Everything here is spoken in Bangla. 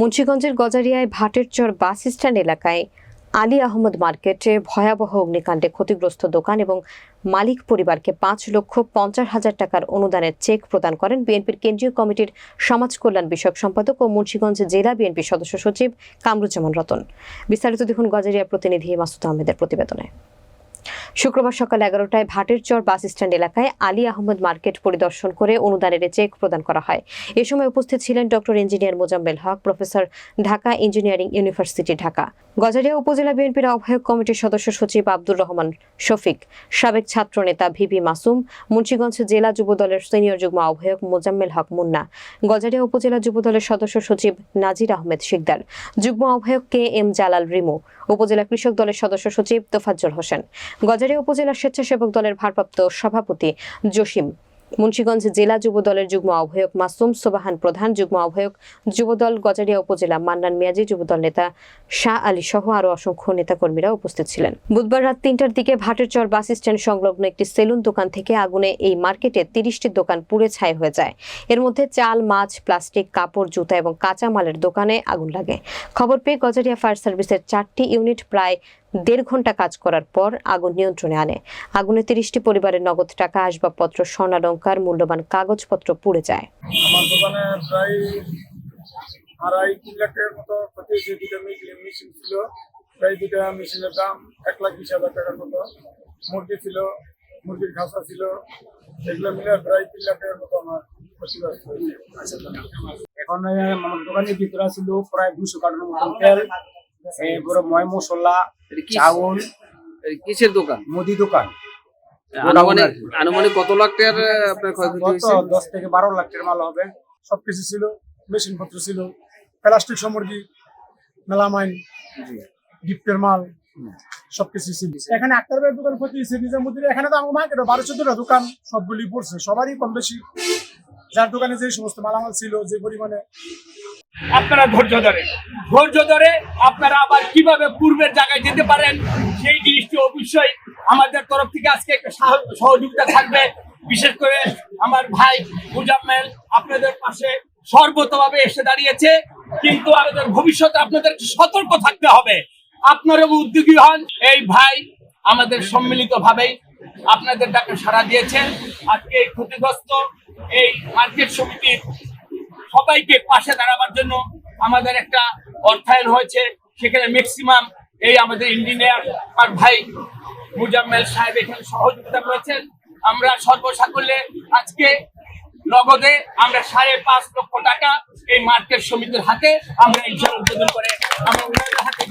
মুন্সিগঞ্জের গজারিয়ায় ভাটের চর বাস স্ট্যান্ড এলাকায় আলী আহমদ মার্কেটে ভয়াবহ অগ্নিকাণ্ডে ক্ষতিগ্রস্ত দোকান এবং মালিক পরিবারকে পাঁচ লক্ষ পঞ্চাশ হাজার টাকার অনুদানের চেক প্রদান করেন বিএনপির কেন্দ্রীয় কমিটির সমাজ কল্যাণ বিষয়ক সম্পাদক ও মুন্সিগঞ্জ জেলা বিএনপি সদস্য সচিব কামরুজ্জামান রতন। বিস্তারিত দেখুন গজারিয়া প্রতিনিধি মাসুদ আহমেদের প্রতিবেদনে। শুক্রবার সকাল এগারোটায় ভাটের চর বাস স্ট্যান্ড এলাকায় আলী আহমদ মার্কেট পরিদর্শন করে অনুদানের চেক প্রদান করা হয়। এ সময় উপস্থিত ছিলেন doctor engineer Mozammel Haque, professor Dhaka engineering university Dhaka. Gazaria upazila বিএনপির আহ্বায়ক কমিটির সদস্য সচিব আব্দুর রহমান শফিক, সাবেক ছাত্রনেতা ভিভি মাসুম, মুন্সিগঞ্জ জেলা যুবদলের সিনিয়র যুগ্ম আহ্বায়ক মোজাম্মেল হক মুন্না, গজারিয়া উপজেলা যুবদলের সদস্য সচিব নাজির আহমেদ শিকদার, যুগ্ম আহ্বায়ক কে এম জালাল রিমু, উপজেলা কৃষক দলের সদস্য সচিব তোফাজ্জল হোসেন। গজারিয়া উপজেলা স্বেচ্ছাসেবক দলের ভারপ্রাপ্ত সভাপতি জসিম। মুন্সিগঞ্জ জেলা যুব দলের যুগ্ম আহ্বায়ক মাসুম সোবাহান প্রধান, যুগ্ম আহ্বায়ক যুবদল গজারিয়া উপজেলা মান্নান মিয়াজি, যুবদল নেতা শাহ আলী সহ আরও অসংখ্য নেতাকর্মীরা উপস্থিত ছিলেন। বুধবার রাত তিনটার দিকে ভাটের চর বাস স্ট্যান্ড সংলগ্ন একটি সেলুন দোকান থেকে আগুনে এই মার্কেটে তিরিশটি দোকান পুড়ে ছাই হয়ে যায়। এর মধ্যে চাল, মাছ, প্লাস্টিক, কাপড়, জুতা এবং কাঁচা মালের দোকানে আগুন লাগে। খবর পেয়ে গজারিয়া ফায়ার সার্ভিসের চারটি ইউনিট প্রায় দেড় ঘণ্টা কাজ করার পর আগুন নিয়ন্ত্রণে আনে। আগুনে তিরিশটি পরিবারের নগদ টাকা আসবাবপত্র স্বর্ণালঙ্কার মূল্যবান কাগজপত্র পুড়ে যায়। আমার দোকানে প্রায় আড়াই তিন লাখ টাকার মতো ক্ষতি হয়েছে দুটো মেশিন ছিল প্রায় দুটা মেশিনের দাম এক লাখ বিশ হাজার টাকার মতো। মুরগি ছিল মুরগির খাসা ছিল এগুলো মিলে প্রায় তিন লাখ টাকার মতো আমার এখন আমার দোকানের ভিতরে ছিল প্রায় দুশো কার্টনের মতন তেল এরপরে ময় মশলা চাউল কিসের দোকান? মুদি দোকান। আনুমানিক আনুমানিক কত লাখ টাকার আপনার ক্ষয়ক্ষতি হয়েছে? দশ থেকে বারো লাখ টাকার মাল হবে। সবকিছু ছিল মেশিন পত্র ছিল প্লাস্টিক সামগ্রী মেলামাইন গিফটের মাল সবকিছু ছিল। এখানে আক্তার ভাইয়ের দোকান ক্ষতি হয়েছে এখানে তো আমার মার্কেটে বারো চোদ্দটা দোকান সবগুলি পড়ছে সবারই কম বেশি। যার দোকানে যে সমস্ত মালামাল ছিল যে পরিমাণে আপনারা ধৈর্য ধরে। ধৈর্য ধরে আপনারা আবার কীভাবে পূর্বের জায়গায় যেতে পারেন, সেই জিনিসটি অবশ্যই আমাদের তরফ থেকে আজকে একটা সহযোগিতা থাকবে। বিশেষ করে আমার ভাই মুজাম্মেল আপনাদের পাশে সর্বতভাবে এসে দাঁড়িয়েছে। কিন্তু আমাদের ভবিষ্যতে আপনাদের সতর্ক থাকতে হবে। আপনারাও উদ্যোগী হন। এই ভাই আমাদের সম্মিলিত ভাবেই আপনাদের ডাকে সাড়া দিয়েছেন। আজকে এই ক্ষতিগ্রস্ত এই মার্কেট সমিতির সবাইকে পাশে দাঁড়াবার জন্য আমাদের একটা অর্থায়ন হয়েছে সেখানে ম্যাক্সিমাম এই আমাদের ইঞ্জিনিয়ার আর ভাই মুজাম্মেল সাহেব এখানে সহযোগিতা করেছেন আমরা সর্বসাকল্যে আজকে নগদে আমরা সাড়ে পাঁচ লক্ষ টাকা এই মার্কেট সমিতির হাতে আমরা ইনশাল উদ্বোধন করে আমরা হাতে।